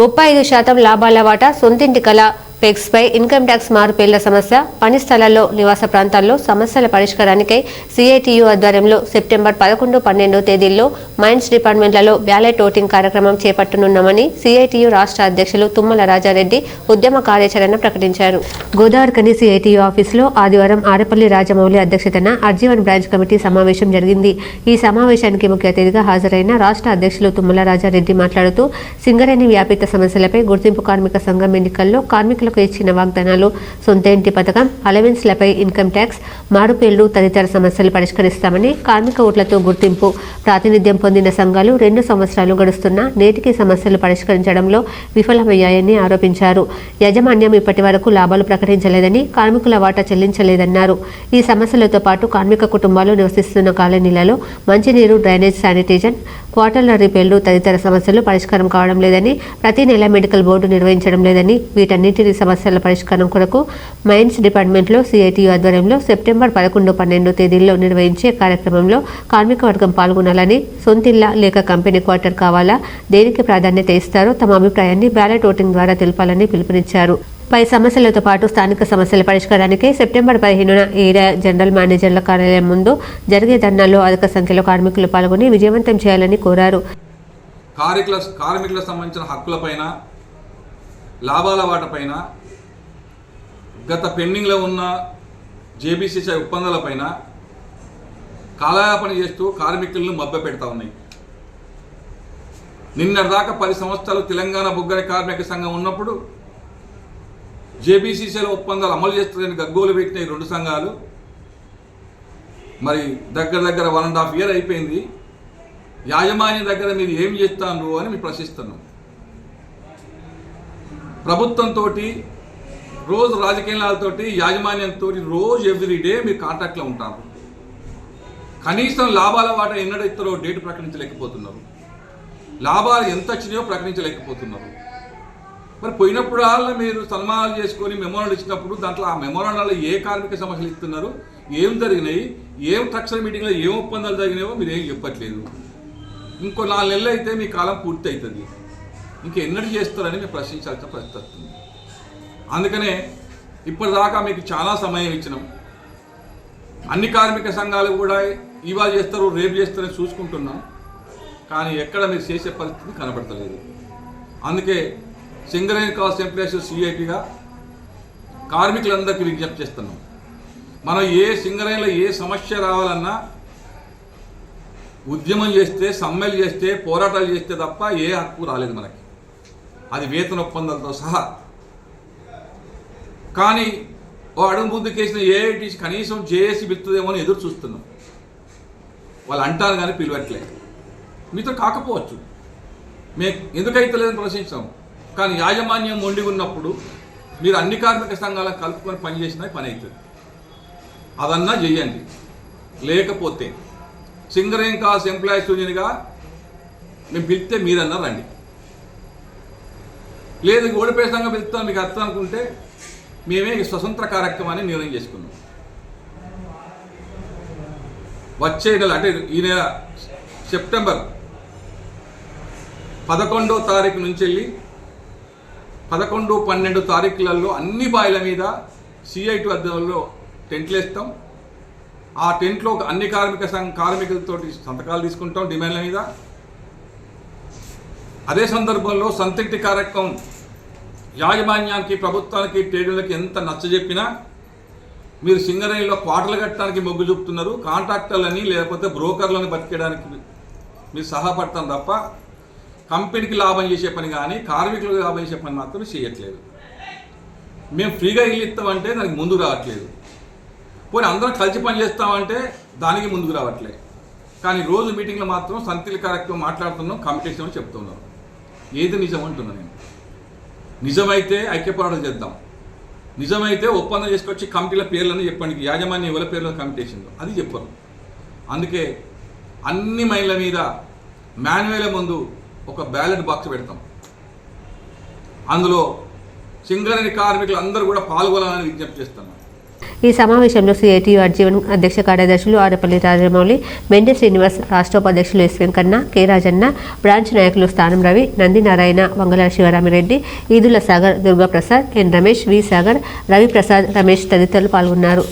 ముప్పై ఐదు శాతం లాభాల వాటా సొంతింటి కళ. పెగ్స్పై ఇన్కమ్ ట్యాక్స్ మారుపేళ్ళ సమస్య పని స్థలాల్లో నివాస ప్రాంతాల్లో సమస్యల పరిష్కారానికై సిఐటియు ఆధ్వర్యంలో సెప్టెంబర్ పదకొండు పన్నెండు తేదీల్లో మైన్స్ డిపార్ట్మెంట్లలో బ్యాలెట్ ఓటింగ్ కార్యక్రమం చేపట్టనున్నామని సిఐటియు రాష్ట్ర అధ్యక్షులు తుమ్మల రాజారెడ్డి ఉద్యమ కార్యాచరణ ప్రకటించారు. గోదావరికని సిఐటియు ఆఫీసులో ఆదివారం ఆరేపల్లి రాజమౌళి అధ్యక్షతన అర్జీవన్ బ్రాంచ్ కమిటీ సమావేశం జరిగింది. ఈ సమావేశానికి ముఖ్య అతిథిగా హాజరైన రాష్ట్ర అధ్యక్షులు తుమ్మల రాజారెడ్డి మాట్లాడుతూ సింగరేణి వ్యాపిత సమస్యలపై గుర్తింపు కార్మిక సంఘం ఎన్నికల్లో రైతులకు ఇచ్చిన వాగ్దానాలు సొంత ఇంటి పథకం అలవెన్స్లపై ఇన్కమ్ ట్యాక్స్ మారుపేళ్ళు తదితర సమస్యలు పరిష్కరిస్తామని కార్మిక ఓట్లతో గుర్తింపు ప్రాతినిధ్యం పొందిన సంఘాలు రెండు సంవత్సరాలు గడుస్తున్నా నేటికి సమస్యలు పరిష్కరించడంలో విఫలమయ్యాయని ఆరోపించారు. యాజమాన్యం ఇప్పటి వరకు లాభాలు ప్రకటించలేదని కార్మికుల వాటా చెల్లించలేదన్నారు. ఈ సమస్యలతో పాటు కార్మిక కుటుంబాలు నివసిస్తున్న కాలనీలలో మంచినీరు డ్రైనేజ్ శానిటేషన్ క్వార్టర్ల రిపేర్లు తదితర సమస్యలు పరిష్కారం కావడం లేదని ప్రతి నెల మెడికల్ బోర్డు నిర్వహించడం లేదని వీటన్నింటిని సమస్యల పరిష్కారం కొరకు మైన్స్ డిపార్ట్మెంట్లో సిఐటియు ఆధ్వర్యంలో సెప్టెంబర్ పదకొండు పన్నెండు తేదీల్లో నిర్వహించే కార్యక్రమంలో కార్మిక వర్గం పాల్గొనాలని సొంతిల్లా లేక కంపెనీ క్వార్టర్ కావాలా దేనికి ప్రాధాన్యత ఇస్తారో తమ అభిప్రాయాన్ని బ్యాలెట్ ఓటింగ్ ద్వారా తెలపాలని పిలుపునిచ్చారు. పై సమస్యలతో పాటు స్థానిక సమస్యల పరిష్కారానికి సెప్టెంబర్ పదిహేనున ఏరియా జనరల్ మేనేజర్ల కార్యాలయం ముందు జరిగే ధర్నాల్లో అధిక సంఖ్యలో కార్మికులు పాల్గొని విజయవంతం చేయాలని కోరారు. కార్మికుల కార్మికులకు సంబంధించిన హక్కులపైన లాభాల వాటపైన గత పెండింగ్లో ఉన్న జేబీసీసీ ఒప్పందాలపైన కాలయాపన చేస్తూ కార్మికులను మబ్బ పెడతా ఉన్నాయి. నిన్నటిదాకా పది సంవత్సరాలు తెలంగాణ బొగ్గర కార్మిక సంఘం ఉన్నప్పుడు జేబీసీసీల ఒప్పందాలు అమలు చేస్తుందని గగ్గోలు పెట్టిన ఈ రెండు సంఘాలు మరి దగ్గర దగ్గర వన్ అండ్ హాఫ్ ఇయర్ అయిపోయింది. యాజమాన్యం దగ్గర మీరు ఏం చేస్తాను అని మీరు ప్రశ్నిస్తున్నాం. ప్రభుత్వంతో రోజు రాజకీయాలతో యాజమాన్యంతో రోజు ఎవ్రీడే మీరు కాంటాక్ట్లో ఉంటారు. కనీసం లాభాల వాటా ఎన్నడైతారో డేట్ ప్రకటించలేకపోతున్నారు. లాభాలు ఎంత వచ్చినాయో ప్రకటించలేకపోతున్నారు. మరి పోయినప్పుడల్లా మీరు సన్మానాలు చేసుకొని మెమోరాలు ఇచ్చినప్పుడు దాంట్లో ఆ మెమోరాలలో ఏ కార్మిక సమస్యలు ఇస్తున్నారు ఏం జరిగినాయి ఏం తక్షణ మీటింగ్లో ఏం ఒప్పందాలు జరిగినాయో మీరు ఏం చెప్పట్లేదు. ఇంకో నాలుగు నెలలు అయితే మీ కాలం పూర్తి అవుతుంది ఇంకా చేస్తారని మేము ప్రశ్నించాల్సిన పరిస్థితి వస్తుంది. అందుకనే ఇప్పటిదాకా మీకు చాలా సమయం ఇచ్చినాం. అన్ని కార్మిక సంఘాలు కూడా ఇవాళ చేస్తారు రేపు చేస్తారని చూసుకుంటున్నాం. కానీ ఎక్కడ మీరు చేసే పరిస్థితి కనబడతలేదు. అందుకే సింగరేణి కాస్ట్ ఎంప్లాయీస్ సిఐపిగా కార్మికులందరికీ విజ్ఞప్తి చేస్తున్నాం. మనం ఏ సింగరేణిలో ఏ సమస్య రావాలన్నా ఉద్యమం చేస్తే సమ్మెలు చేస్తే పోరాటాలు చేస్తే తప్ప ఏ హక్కు రాలేదు మనకి. అది వేతన ఒప్పందాలతో సహా. కానీ ఓ అడుగు ముందుకేసిన ఏఐటీ కనీసం జేఏసీ బిత్తుదేమో అని ఎదురు చూస్తున్నాం. వాళ్ళు అంటారు కానీ పిలవట్లేదు మీతో కాకపోవచ్చు. మే ఎందుకైతే లేదని ప్రశ్నించాం? కానీ యాజమాన్యం మొండి ఉన్నప్పుడు మీరు అన్ని కార్మిక సంఘాలను కలుపుకొని పనిచేసినా పని అవుతుంది. అదన్నా చెయ్యండి లేకపోతే సింగరేం కాస్ ఎంప్లాయీస్ యూనియన్గా మేము పిలిస్తే మీరన్నా రండి. లేదు ఓడిపోయే సంఘం పిలుస్తాం మీకు అర్థం అనుకుంటే మేమే స్వతంత్ర కార్యక్రమాన్ని నిర్ణయం చేసుకున్నాం. వచ్చే నెల అంటే ఈ నెల సెప్టెంబర్ పదకొండో తారీఖు నుంచి వెళ్ళి పదకొండు పన్నెండు తారీఖులలో అన్ని బాయిల మీద సిఐటి అద్దెల్లో టెంట్లు వేస్తాం. ఆ టెంట్లో అన్ని కార్మిక సంఘ కార్మికులతోటి సంతకాలు తీసుకుంటాం డిమాండ్ల మీద. అదే సందర్భంలో సంతృప్తి కార్యక్రమం యాజమాన్యానికి ప్రభుత్వానికి ట్రేడులకి ఎంత నచ్చజెప్పినా మీరు సింగరేణిలో క్వార్టర్లు కట్టడానికి మొగ్గు చూపుతున్నారు. కాంట్రాక్టర్లని లేకపోతే బ్రోకర్లను బతికేయడానికి మీరు సహాయపడతాం తప్ప కంపెనీకి లాభం చేసే పని కానీ కార్మికులకు లాభం చేసే పని మాత్రం చేయట్లేదు. మేము ఫ్రీగా ఇల్లు ఇస్తామంటే దానికి ముందుకు రావట్లేదు. పోనీ అందరం కలిసి పని చేస్తామంటే దానికి ముందుకు రావట్లేదు కానీ రోజు మీటింగ్లో మాత్రం సంతిల కార్యక్రమం మాట్లాడుతున్నాం కాంపిటీషన్ అని చెప్తున్నాం. ఏది నిజం అంటున్నా నేను. నిజమైతే ఐక్యపోరాటం చేద్దాం. నిజమైతే ఒప్పందం చేసుకొచ్చి కమిటీల పేర్లను చెప్పండి యాజమాన్య ఎవరి పేర్ల కమిటీషన్లో అది చెప్పరు. అందుకే అన్ని మైళ్ళ మీద మాన్యువల్ ముందు ఒక బ్యాలెట్ బాక్స్ పెడతాం. అందులో సింగరేణి కార్మికులు అందరూ కూడా పాల్గొనాలని విజ్ఞప్తి చేస్తున్నాం ఈ సమావేశంలో సిఐటియు అర్జీవన్ అధ్యక్ష కార్యదర్శులు ఆరపల్లి రాజమౌళి మెండే శ్రీనివాస్ రాష్ట్ర ఉపాధ్యక్షులు S Venkanna K Rajanna branch నాయకులు స్థానం రవి నందినారాయణ వంగల శివరామిరెడ్డి ఈదుల సాగర్ దుర్గాప్రసాద్ ఎన్ రమేష్ వి సాగర్ రవిప్రసాద్ రమేష్ తదితరులు పాల్గొన్నారు.